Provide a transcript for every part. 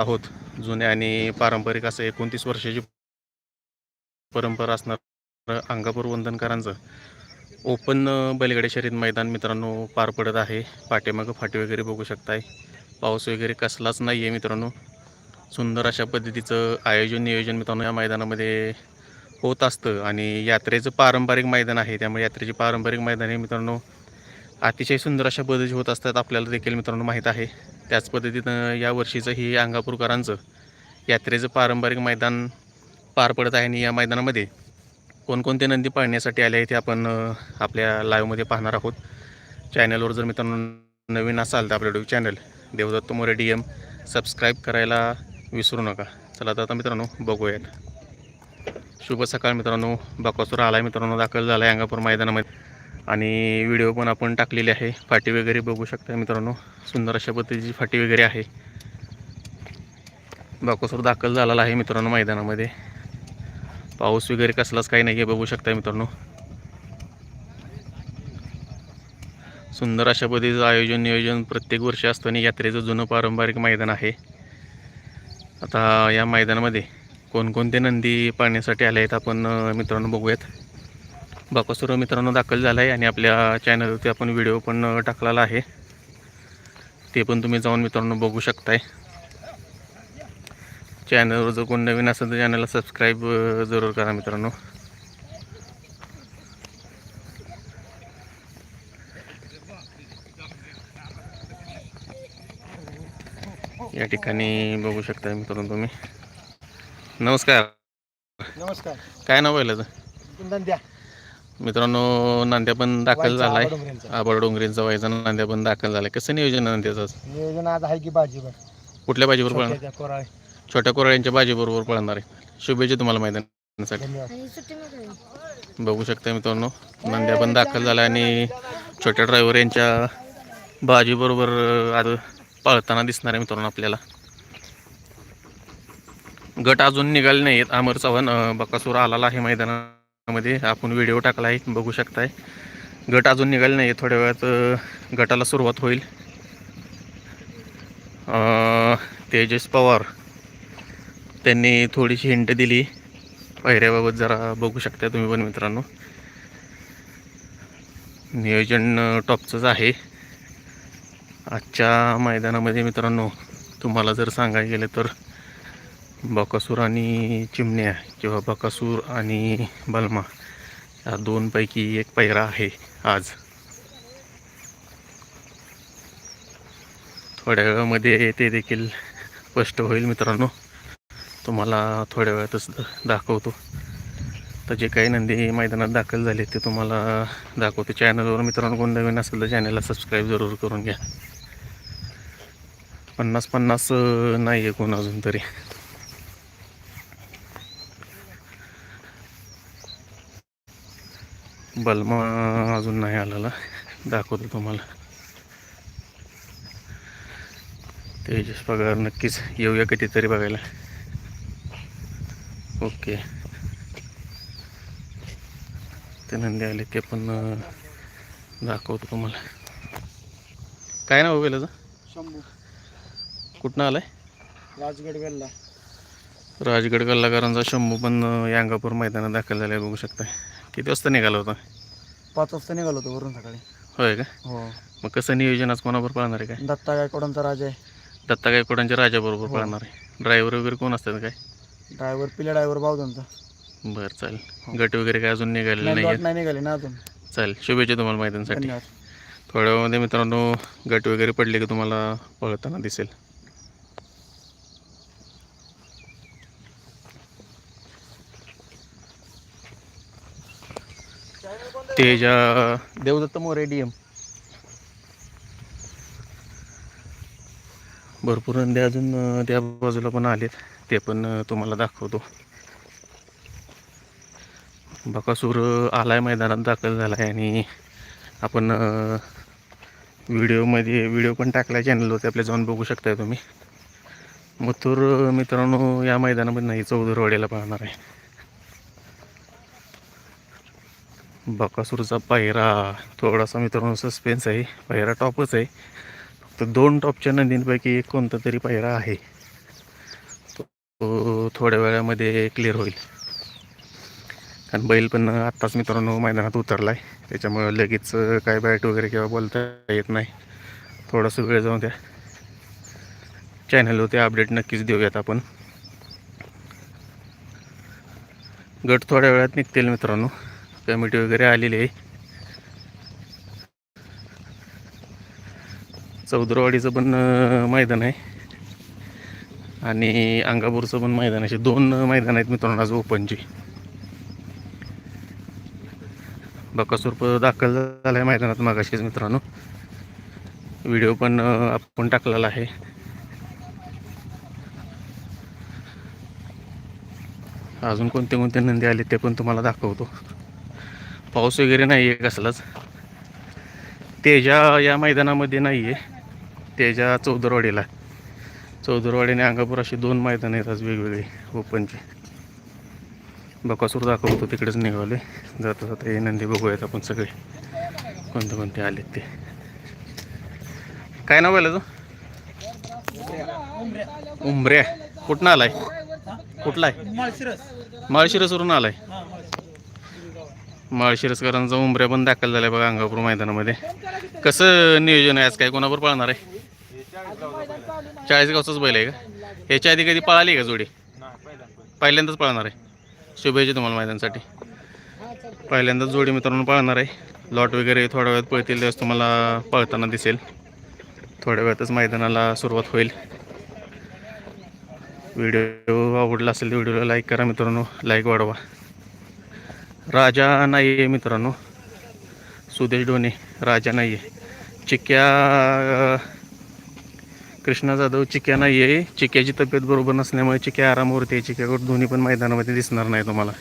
आहोत. जुने आणि पारंपरिक असं एकोणतीस वर्षाची परंपरा असणार अंगापूर वंदनकरांचं. ओपन बैलगाडी शर्यत मैदान मित्रांनो पार पडत आहे. पाठीमागं फाटी वगैरे बघू शकताय. पाऊस वगैरे कसलाच नाही आहे मित्रांनो. सुंदर अशा पद्धतीचं आयोजन नियोजन मित्रांनो या मैदानामध्ये होत असतं आणि यात्रेचं पारंपरिक मैदान आहे. त्यामुळे यात्रेचे पारंपरिक मैदान हे मित्रांनो अतिशय सुंदर अशा पद्धती होत असतात आपल्याला देखील मित्रांनो माहीत आहे. त्याच पद्धतीनं या वर्षीचं ही अंगापूरकरांचं यात्रेचं पारंपरिक मैदान पार पडत आहे आणि या मैदानामध्ये कोणकोणते नंदी पाळण्यासाठी आले आहे ते आपण आपल्या लाईव्हमध्ये पाहणार आहोत. चॅनलवर जर मित्रांनो नवीन असाल तर आपलं YouTube channel Devdatta More D M subscribe करायला विसरू नका. चला तर आता मित्रांनो बघूयात. शुभ सकाळ मित्रांनो. बकासूर आला आहे मित्रांनो. दाखल झाला आहे अंगापूर मैदानामध्ये. आणि व्हिडिओ पण आपण टाकलेले आहे. फाटी वगैरे बघू शकता मित्रांनो. सुंदर अशा पद्धतीची फाटी वगैरे आहे. बाकोसर दाखल झालेला आहे मित्रांनो मैदानामध्ये. पाऊस वगैरे कसलाच काही नाही आहे बघू शकता मित्रांनो. सुंदर अशा पद्धतीचं आयोजन नियोजन प्रत्येक वर्षी असतं आणि यात्रेचं जुनं पारंपरिक मैदान आहे. आता या मैदानामध्ये कोणकोणते नंदी पाहण्यासाठी आले आहेत आपण मित्रांनो बघूयात. बाकासूर मित्रांनो दाखल झाला आहे आणि आपल्या चॅनलवरती आपण व्हिडिओ पण टाकलेला आहे. ते पण तुम्ही जाऊन मित्रांनो बघू शकताय. चॅनलवर जर कोण नवीन असेल तर चॅनलला सबस्क्राईब जरूर करा मित्रांनो. या ठिकाणी बघू शकता मित्रांनो तुम्ही. नमस्कार. नमस्कार. काय नाव पहिलं नंद्या मित्रांनो नांद्या पण दाखल व्हायचा झालाय. आबाडोंगरेंचा. आबाड डोंगरींचा व्हायचा नांद्या पण दाखल झालाय. कसं नियोजन आहे नांद्याचं आज? नियोजन आज आहे की भाजीवर कुठल्या भाजीबरोबर पळणार? छोट्याच्या कोराळे. छोट्या कोराळ्यांच्या भाजीबरोबर पळणार आहे. शुभेच्छा तुम्हाला मैदानासाठी. धन्यवाद. बघू शकता मित्रांनो नांद्या पण दाखल झाला आणि छोट्या ड्रायव्हर यांच्या भाजीबरोबर अं, आज पळताना दिसणार आहे मित्रांनो आपल्याला. गट अजून निघाले नाहीत अमर चव्हाण अं, बकासूर आलेला आहे मध्ये आपण व्हिडिओ टाकला आहे बघू शकताय. गट अजून निघाले नाही थोड्या वेळात गटाला सुरुवात होईल. तेजस पवार त्यांनी थोडीशी हिंट दिली. पायऱ्याबाबत जरा बघू शकता तुम्ही पण मित्रांनो. नियोजन टॉपचंच आहे. आजच्या मैदानामध्ये मित्रांनो तुम्हाला जर सांगायला गेलं तर बकासूर आणि चिमण्या किंवा बकासूर आणि बलमा या दोनपैकी एक पैरा आहे आज. थोड्या वेळामध्ये ते देखील स्पष्ट होईल मित्रांनो. तुम्हाला थोड्या वेळातच दाखवतो. तर जे काही नंदी मैदानात दाखल झाले ते तुम्हाला दाखवतो. चॅनलवर मित्रांनो कोण नवीन असेल तर चॅनलला सबस्क्राईब जरूर करून घ्या. पन्नास पन्नास नाही आहे कोण अजून तरी. बलमा अजून नाही आलेला. दाखवतो तुम्हाला. तेजस पगार नक्कीच येऊया कधीतरी बघायला. ओके. ते नंदी आले ते पण दाखवतो तुम्हाला. काय नाव गेलं शंभू. कुठनं आलाय? राजगड वेल्ला राजगड कल्लाकरांचा शंभू पण अं, या अंगापूर मैदानात दाखल झाला बघू शकताय. किती वाजता निघाला होता? पाच वाजता निघालो होतो वरून सकाळी. होय का? हो. मग कसं नियोजन आज कोणाबरोबर पळणार आहे काय? दत्ता गायकवाडांचा राजा आहे. दत्ता गायकवाडांच्या राजाबरोबर हो. पळणार आहे. ड्रायव्हर वगैरे कोण असतात काय? ड्रायव्हर पिल्या ड्रायव्हर बावधांचा बरं चालेल. गट वगैरे काय अजून निघालेले नाही नाही गाठ आहेत नाही निघाली ना अजून. चालेल. शुभेच्छा तुम्हाला मैदानासाठी. धन्यवाद. थोड्या वेळामध्ये मित्रांनो गट वगैरे पडले की तुम्हाला पळताना दिसेल? Teja Devdatta More D M. भरपूर नंदी अजून त्या बाजूला पण आलेत. ते पण तुम्हाला दाखवतो. बकासूर आलाय मैदानात दाखल झालाय आणि आपण व्हिडिओमध्ये व्हिडिओ पण टाकला चॅनलवरती आपल्या जाऊन बघू शकताय तुम्ही. मथुर मित्रांनो या मैदानामध्ये नाही चौदरवाड्याला पाहणार आहे. बकासूरचा पायरा थोडासा मित्रांनो सस्पेन्स आहे. पायरा टॉपच आहे. फक्त दोन टॉपच्या नंदींपैकी एक कोणता तरी पायरा आहे. तो थोड्या वेळामध्ये क्लिअर होईल. कारण बैल पण आत्ताच मित्रांनो मैदानात उतरला आहे त्याच्यामुळं लगेच काय बॅट वगैरे किंवा बोलता येत नाही. थोडासा वेळ जाऊन द्या. चॅनलवरती अपडेट नक्कीच देऊयात आपण. गट थोड्या वेळात निघतील मित्रांनो. कमिटी वगैरे आलेली आहे. चौदरवाडीचं पण मैदान आहे. आणि अंगापूरचं पण मैदान असे दोन मैदान आहेत मित्रांनो आज ओपनची. बकासूर दाखल झाला आहे मैदानात मागाशीच मित्रांनो. व्हिडिओ पण आपण टाकलेला आहे. अजून कोणते कोणते नंदी आले ते पण तुम्हाला दाखवतो. पाऊस वगैरे नाही आहे कसलाच. तेजा या मैदानामध्ये नाही आहे. तेजा चौदरवाडीला. चौदरवाडी आणि अंगापूर अशी दोन मैदान आहेत आज वेगवेगळे ओपनचे. बकासूर दाखवतो तिकडेच निघाले जाता जाता हे नंदी बघूयात आपण सगळे. कोणते कोणते आलेत ते. काय नाव आहे तो उंबऱ्या कुठनं आलाय? कुठला आहे माळशिरसवरून आलाय. माळशिरसकरांचा उंबऱ्या पण दाखल झाल्या बघा अंगापूर मैदानामध्ये. कसं नियोजन आहे? आज काय कोणावर पळणार आहे? चाळीसगावचाच बैल आहे का? याच्या आधी कधी पळाली का जोडी? पहिल्यांदाच पळणार आहे. शुभेच्छा तुम्हाला मैदानासाठी. पहिल्यांदाच जोडी मित्रांनो पळणार आहे. लॉट वगैरे थोड्या वेळात पळतील त्यावेळेस तुम्हाला पळताना दिसेल. थोड्या वेळातच मैदानाला सुरुवात होईल. व्हिडिओ आवडला असेल तर व्हिडिओला लाईक करा मित्रांनो. लाईक वाढवा. राजा नाही आहे मित्रांनो. सुदेश डोने राजा नाही आहे चिक्या कृष्णा जाधव चिक्या नाही आहे चिक्याची तब्येत बरोबर नसल्यामुळे चिक्या आरामावरती आहे. चिक्याकडे दोन्ही पण मैदानामध्ये दिसणार नाही तुम्हाला.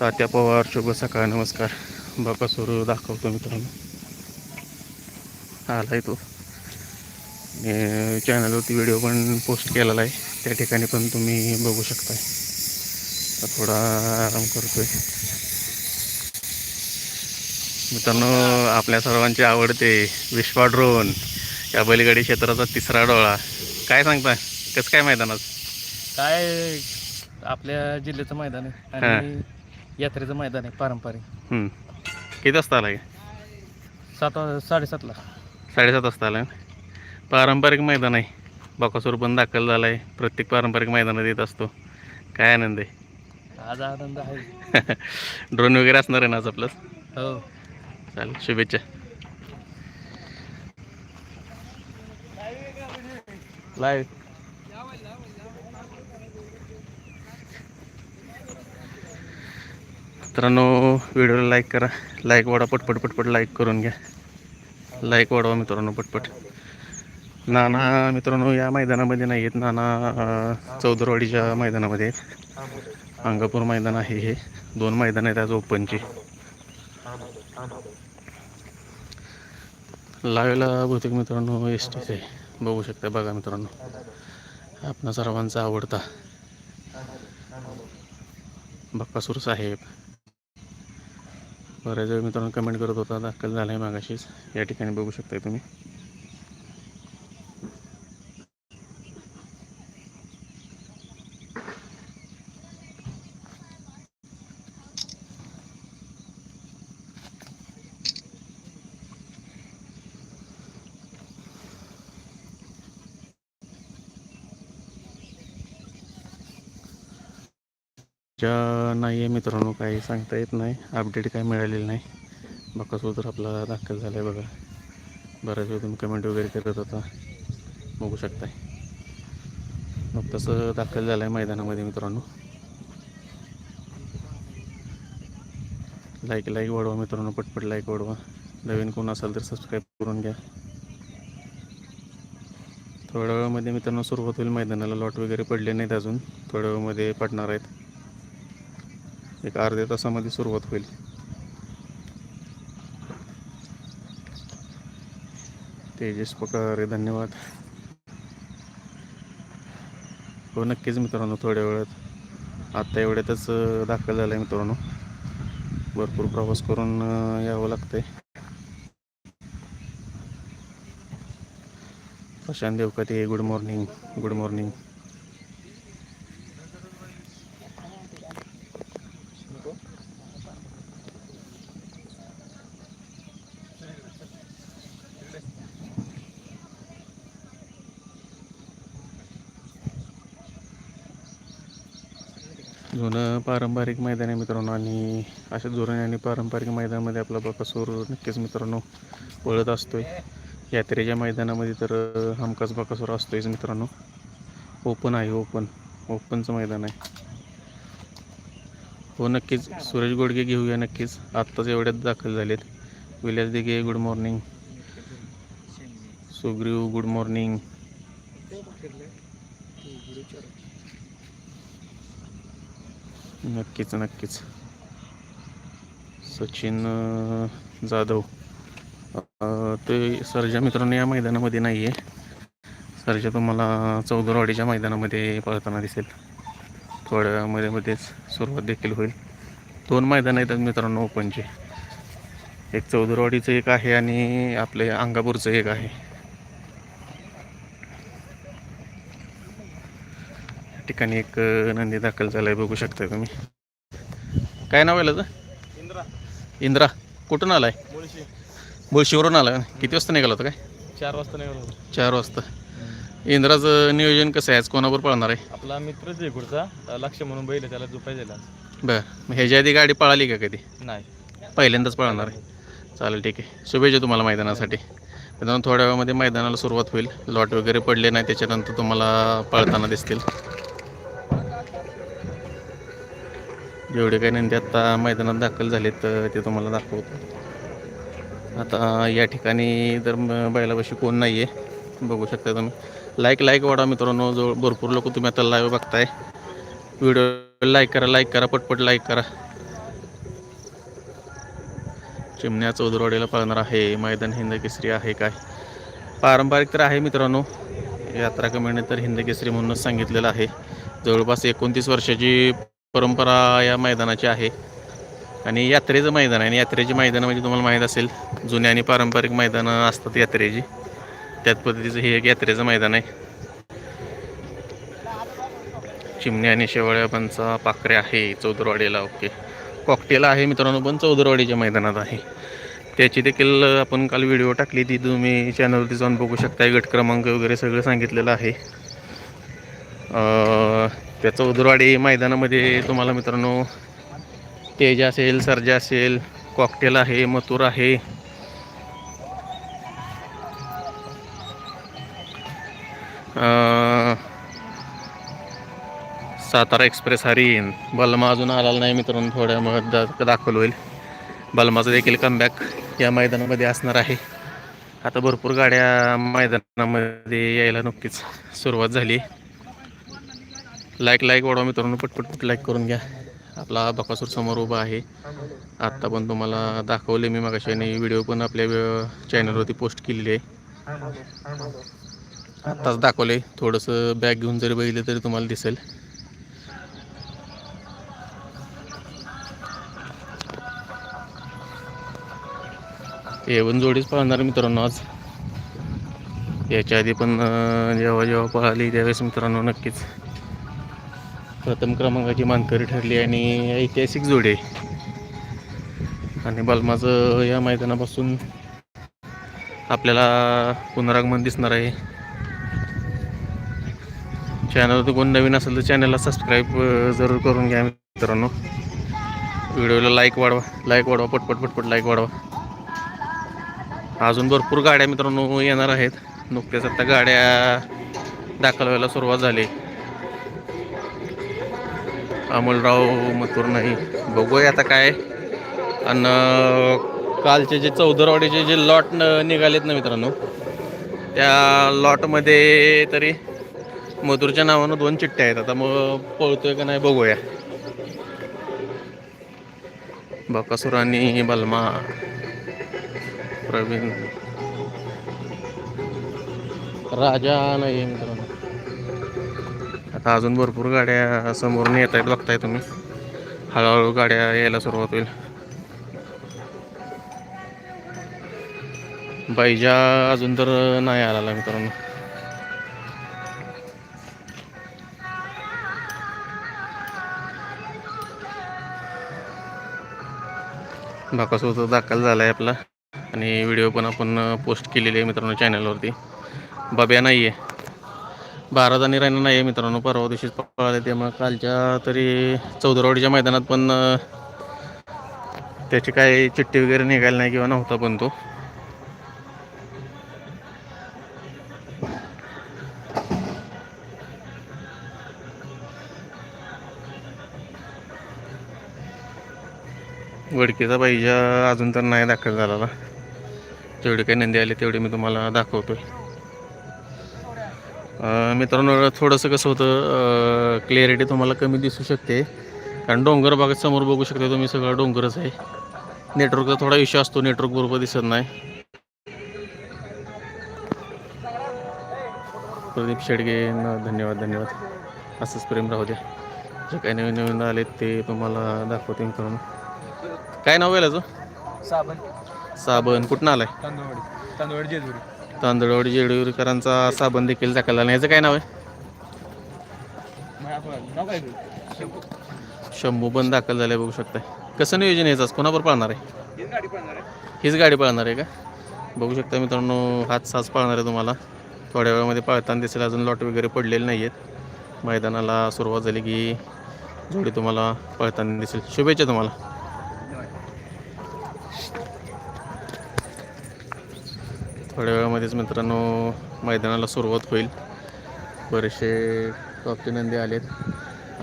तात्या पवार शुभ सकाळ नमस्कार. बकासूर दाखवतो मित्रांनो. आलाय तो. चॅनलवरती व्हिडिओ पण पोस्ट केलेला आहे. त्या ठिकाणी पण तुम्ही बघू शकताय. आता थोडा आराम करतोय. मित्रांनो आपल्या सर्वांचे आवडते विश्वा ड्रोन या बैलगाडी क्षेत्राचा तिसरा डोळा. काय सांगता कसं काय मैदानात काय आपल्या जिल्ह्याचं मैदान आहे आणि यात्रेचं मैदान आहे पारंपरिक. किती वाजता आलाय? सात साडेसातला साडेसात वाजता आलाय. पारंपरिक मैदान आहे. बकासूर पण दाखल झाला आहे प्रत्येक पारंपरिक मैदानात येत असतो. काय आनंद आहे. आज आनंद आहे. ड्रोन वगैरे असणार आहे ना आज आपलं हो. चालेल शुभेच्छा. लाईव्ह मित्रांनो व्हिडिओला लाईक करा. लाईक वाढा पटपट पटपट लाईक करून घ्या. लाईक वाढवा मित्रांनो पटपट. नाना मित्रांनो या मैदानामध्ये नाही आहेत नाना अं, चौदरवाडीच्या मैदानामध्ये आहेत. अंगापूर मैदान आहे हे. दोन मैदान आहेत आज ओपनचे. लावेला बहुतेक मित्रांनो एस टीच आहे. बघू शकता बघा मित्रांनो. आपणा सर्वांचा आवडता. बक्कासूर साहेब. बऱ्याच वेळ मित्रांनो कमेंट करत होता दाखल झाला आहे मागाशीच. या ठिकाणी बघू शकताय तुम्ही. ज्या नाही आहे मित्रांनो काही सांगता येत नाही. अपडेट काही मिळालेलं नाही. बकासूर तर आपला दाखल झाला आहे बघा. बऱ्याच वेळ तुम्ही कमेंट वगैरे करत होता. बघू शकताय. मग तसं दाखल झालं आहे मैदानामध्ये मित्रांनो. लाईक लाईक वाढवा मित्रांनो पटपट लाईक वाढवा. नवीन कोण असाल तर सबस्क्राईब करून घ्या. थोड्या वेळामध्ये मित्रांनो सुरुवात होईल. मैदानाला लॉट वगैरे पडले नाहीत अजून. थोड्या वेळामध्ये पडणार आहेत. एक अर्ध्या तासामध्ये सुरुवात होईल. तेजस पकारे धन्यवाद. हो नक्कीच मित्रांनो थोड्या वेळात. आत्ता एवढ्यातच दाखल झालं आहे मित्रांनो. भरपूर प्रवास करून यावं यावं लागतंय. Prashant Devkate good morning good morning. जुनं पारंपरिक मैदान आहे मित्रांनो आणि अशा जुनं आणि पारंपरिक मैदानामध्ये आपला बकासूर नक्कीच मित्रांनो पळत असतो आहे यात्रेच्या मैदानामध्ये तर अं, हमखास बकासूर असतोयच मित्रांनो. ओपन आहे ओपन ओपनचं मैदान आहे. हो नक्कीच. सुरेश गोडगे घेऊया नक्कीच. आत्ताच एवढ्यात दाखल झालेत. Vilas Dighe good morning Sugriv good morning नक्कीच नक्कीच. सचिन जाधव. ते सरजा मित्रांनो या मैदानामध्ये नाही आहे सरजा तुम्हाला चौदरवाडीच्या मैदानामध्ये पळताना दिसेल. थोड्या मध्येच सुरुवात देखील होईल. दोन मैदान आहेत मित्रांनो ओपनचे एक चौदरवाडीचं एक आहे आणि आपले अंगापूरचं एक आहे. ठिकाणी एक नंदी दाखल झालाय बघू शकताय तुम्ही. काय नाव आहे इंद्रा. इंद्रा. कुठून आलाय? मुळशी. बुळशीवरून आला किती वाजता निघाला होता काय? चार वाजता निघालो चार वाजता. इंद्राचं नियोजन कसं आहे? आज कोणावर पळणार आहे? आपला मित्रच आहे पुढचा लक्ष म्हणून बैल त्याला झोपाय दिला बरं. ह्याच्या आधी गाडी पळाली का कधी? नाही. पहिल्यांदाच पळणार आहे. चालेल ठीक आहे. शुभेच्छा तुम्हाला मैदानासाठी. मित्रांनो थोड्या वेळामध्ये मैदानाला सुरुवात होईल. लॉट वगैरे पडले नाही त्याच्यानंतर तुम्हाला पळताना दिसतील. जेवढे काही नंदी आत्ता मैदानात दाखल झालेत अं, ते तुम्हाला दाखवतो. आता या ठिकाणी तर बैलापाशी कोण नाही आहे बघू शकता तुम्ही. लाईक लाईक वाढा मित्रांनो. जवळ भरपूर लोक तुम्ही आता लाईव्ह बघताय. व्हिडिओ लाईक करा लाईक करा पटपट लाईक करा. चिमण्या चौदरवाडीला पळणार आहे मैदान. हिंद केसरी आहे काय? पारंपरिक तर आहे मित्रांनो. यात्रा कमिटीने तर हिंद केसरी म्हणूनच सांगितलेलं आहे. जवळपास एकोणतीस वर्षाची परंपरा या मैदानाची आहे. आणि यात्रेचं मैदान आहे. आणि यात्रेची मैदानं म्हणजे तुम्हाला माहीत असेल जुने आणि पारंपरिक मैदानं असतात यात्रेची. त्याच पद्धतीचं हे एक यात्रेचं मैदान आहे. चिमणी आणि शेवाळ्याबांचा पाखरे आहे चौदरवाडीला ओके. कॉकटेल आहे मित्रांनो पण चौदरवाडीच्या मैदानात आहे. त्याची देखील आपण काल व्हिडिओ टाकली ती तुम्ही चॅनलवरती जाऊन बघू शकता गट क्रमांक वगैरे सगळं सांगितलेलं आहे. त्या चौदरवाडी मैदानामध्ये तुम्हाला मित्रांनो तेज असेल सर्जा असेल कॉकटेल आहे मथुर आहे. सातारा एक्सप्रेस हरिण बलमा अजून आलेला नाही मित्रांनो थोड्या मग दा दाखल होईल. बलमाचं देखील कमबॅक या मैदानामध्ये असणार आहे. आता भरपूर गाड्या मैदानामध्ये यायला नक्कीच सुरुवात झाली. लाईक लाईक वाढवा मित्रांनो पटपट पट लाईक करून घ्या. आपला बकासूर समोर उभा आहे. आत्ता पण तुम्हाला दाखवले मी मागाशाने व्हिडिओ पण आपल्या चॅनलवरती पोस्ट केलेली आहे. आत्ताच दाखवले थोडंसं बॅग घेऊन जरी बघितलं तरी तुम्हाला दिसेल. एवन जोडीच पाहणार मित्रांनो आज. याच्या आधी पण जेव्हा जेव्हा पळाली त्यावेळेस मित्रांनो नक्कीच. प्रथम क्रमांकाची मानकरी ठरली आणि ऐतिहासिक जोडे आहे. आणि बलमाचं या मैदानापासून आपल्याला पुनरागमन दिसणार आहे. चॅनल कोण नवीन असेल तर चॅनलला सबस्क्राईब जरूर करून घ्या मित्रांनो. व्हिडिओला लाईक वाढवा लाईक वाढवा पटपट पटपट लाईक वाढवा. अजून भरपूर गाड्या मित्रांनो येणार आहेत. नुकत्याच आता गाड्या दाखल व्हायला सुरुवात झाली. अमोलराव मथुर नाही. बघूया आता काय. आणि कालचे जे चौदरवाडीचे जे लॉट न निघालेत ना मित्रांनो त्या लॉटमध्ये तरी मधुरच्या नावानं दोन चिठ्ठ्या आहेत. आता मग पळतोय का नाही बघूया. बकासूर आणि बलमा प्रवीण. राजा नाही मित्रांनो. आता अजून भरपूर गाड्या समोरून येत आहेत बघताय तुम्ही. हळूहळू गाड्या यायला सुरुवात होईल. बैजा अजून तर नाही आला मित्रांनो. बाकासूर दाखल झाला आहे आपला. आणि व्हिडिओ पण आपण पोस्ट केलेले आहे मित्रांनो चॅनलवरती बब्या नाही आहे भारत आणि राहिना नाही आहे मित्रांनो परवा दिवशीच पळाले त्यामुळे कालच्या तरी चौदरवाडीच्या मैदानात पण त्याची काही चिठ्ठी वगैरे निघायला नाही किंवा नव्हता पण तो. वडकीचा पाहिजे अजून तर नाही दाखल झाला जेवढे काही नंदी आले तेवढे मी तुम्हाला दाखवतोय. मित्रांनो थोडंसं कसं होतं क्लिअरिटी तुम्हाला कमी दिसू शकते. कारण डोंगर भागात समोर बघू शकता तुम्ही सगळं डोंगरच आहे. नेटवर्कचा थोडा इश्यू असतो नेटवर्क बरोबर दिसत नाही. प्रदीप शेडगे धन्यवाद धन्यवाद. असंच प्रेम राहू द्या. जे काही नवीन नवीन आले ते तुम्हाला दाखवते मित्रांनो. काय नाव आहे याचं? साबण. साबण. कुठनं आलाय? तांदूळवाडी. तांदूळवाडी जेजुरी. तांदळवाडी जेडूरकरांचा साबण देखील दाखल झाला याचं काय नाव आहे? शंभू पण दाखल झाले बघू शकताय. कसं नियोजन यायचं आज कोणावर पाळणार आहे? हीच गाडी पाळणार आहे का? बघू शकता मित्रांनो हात साच पाळणार आहे तुम्हाला. थोड्या वेळामध्ये पाळताना दिसेल अजून लॉट वगैरे पडलेले नाही आहेत मैदानाला सुरुवात झाली की जोडी तुम्हाला पळताना दिसेल. शुभेच्छा तुम्हाला. थोड्या वेळामध्येच मित्रांनो मैदानाला सुरुवात होईल. बरेचसे टॉपचे नंदी आलेत.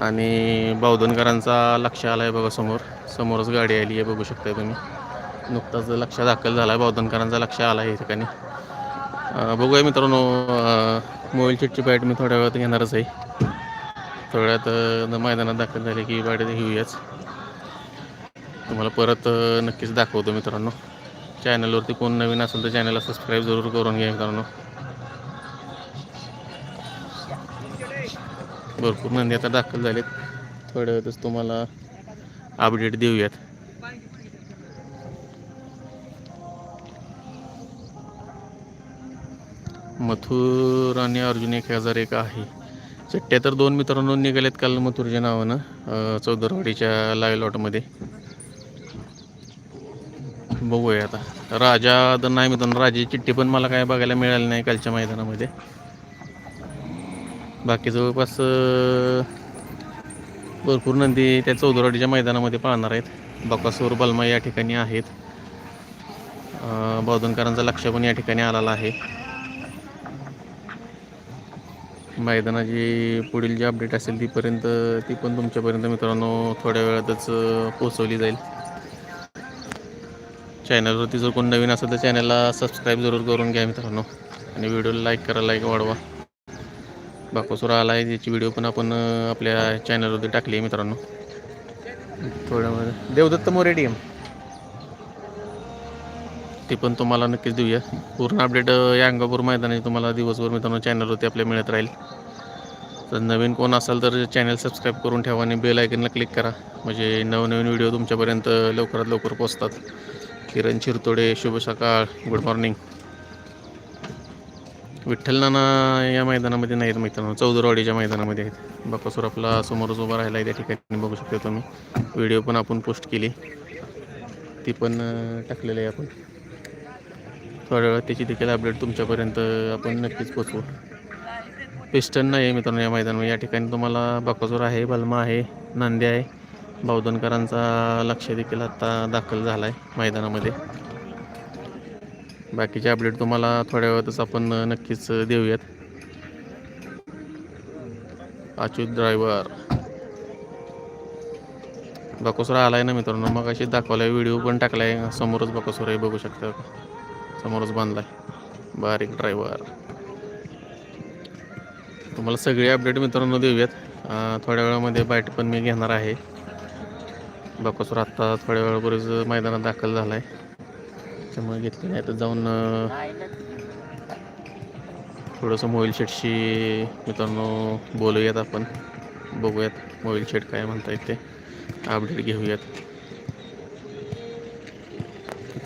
आणि बावधनकरांचा लक्ष आला आहे बघा समोर. समोरच गाडी आली आहे बघू शकताय तुम्ही. नुकताच लक्ष दाखल झाला आहे बावधनकरांचा लक्ष आला आहे ठिकाणी. बघूया मित्रांनो मोबाईल चिटची बॅट मी थोड्या वेळात घेणारच आहे. थोड्यात मैदानात दाखल झाले की बॅट घेऊयाच. तुम्हाला परत नक्कीच दाखवतो मित्रांनो. चॅनलवरती कोण नवीन असेल तर चॅनलला सबस्क्राईब जरूर करून घ्या मित्रांनो. भरपूर नंदी आता दाखल झालेत. थोड्या वेळातच तुम्हाला अपडेट देऊयात. मथुर आणि अर्जुन एक हजार एक आहे. चट्ट्या तर दोन मित्रांनो निघालेत काल मथुरच्या नावानं चौदरवाडीच्या लाईव्ह लॉटमध्ये बघूया आता. राजा तर नाही मित्रांनो राजाची चिठ्ठी पण मला काय बघायला मिळाली नाही कालच्या मैदानामध्ये. बाकी जवळपास भरपूर नंदी त्या चौधराडीच्या मैदानामध्ये पाळणार आहेत. बकासूर बलमा या ठिकाणी आहेत. बौद्धनकरांचा लक्ष पण या ठिकाणी आलेला आहे. मैदानाची पुढील जी अपडेट असेल तीपर्यंत ती पण तुमच्यापर्यंत मित्रांनो थोड्या वेळातच पोचवली पोहोचवली जाईल. चॅनलवरती जर कोण नवीन असेल तर चॅनलला सबस्क्राईब जरूर करून घ्या मित्रांनो. आणि व्हिडिओला लाईक करा लाईक वाढवा. बाकोसूर आला आहे त्याची व्हिडिओ पण आपण आपल्या चॅनलवरती टाकली आहे मित्रांनो. थोड्या वेळ देवदत्त मोरे डी एम. ती पण तुम्हाला नक्कीच देऊया. पूर्ण अपडेट या अंगापूर मैदानाची तुम्हाला दिवसभर मित्रांनो चॅनलवरती आपल्या मिळत राहील. तर नवीन कोण असाल तर चॅनल सबस्क्राईब करून ठेवा आणि बेल आयकनला क्लिक करा. म्हणजे नवनवीन व्हिडिओ तुमच्यापर्यंत लवकरात लवकर पोचतात किरण चिरतोडे शुभ सकाळ गुड मॉर्निंग विठ्ठल नाना या मैदानामध्ये नाहीत मित्रांनो. चौदरवाडीच्या मैदानामध्ये आहेत. बाकासूर आपला समोरच उभा राहिला आहे त्या ठिकाणी बघू शकतो तुम्ही. व्हिडिओ पण आपण पोस्ट केली. ती पण टाकलेली आहे आपण. थोड्या वेळात त्याची देखील अपडेट तुमच्यापर्यंत आपण नक्कीच पोचवू पिस्टन नाही आहे मित्रांनो या मैदानामध्ये. या ठिकाणी तुम्हाला बाकासूर आहे बलमा आहे नांदे आहे. बावधनकरांचा लक्ष देखील आत्ता दाखल झाला आहे मैदानामध्ये. बाकीचे अपडेट तुम्हाला थोड्या वेळातच आपण नक्कीच देऊयात. अच्युत ड्रायव्हर बकोसरा आलाय ना मित्रांनो मग अशी दाखवलाय व्हिडिओ पण टाकलाय. समोरच बकोसरा आहे बघू शकता समोरच बांधलाय. बारीक ड्रायव्हर तुम्हाला सगळे अपडेट मित्रांनो देऊयात. थोड्या वेळामध्ये बाईट पण मी घेणार आहे. बकोसरा आत्ता थोड्या वेळापूर्वीच मैदानात दाखल झाला आहे त्यामुळे घेतले नाही तर जाऊन थोडंसं मोबाईल शेटशी मित्रांनो बोलूयात आपण. बघूयात मोबाईल शेट काय म्हणता ते. अपडेट घेऊयात.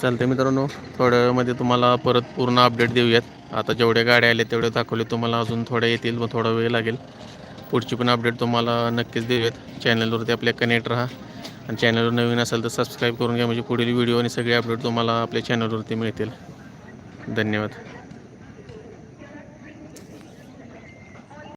चालते मित्रांनो थोड्या वेळामध्ये तुम्हाला परत पूर्ण अपडेट देऊयात. आता जेवढ्या गाड्या आल्या तेवढे दाखवले तुम्हाला. अजून थोड्या येतील व थोडा वेळ लागेल. पुढची पण अपडेट तुम्हाला नक्कीच देऊयात. चॅनलवरती आपल्या कनेक्ट राहा. आणि चॅनलवर नवीन असेल तर सबस्क्राईब करून घ्या. म्हणजे पुढील व्हिडिओ आणि सगळे अपडेट तुम्हाला आपल्या चॅनलवरती मिळतील. धन्यवाद.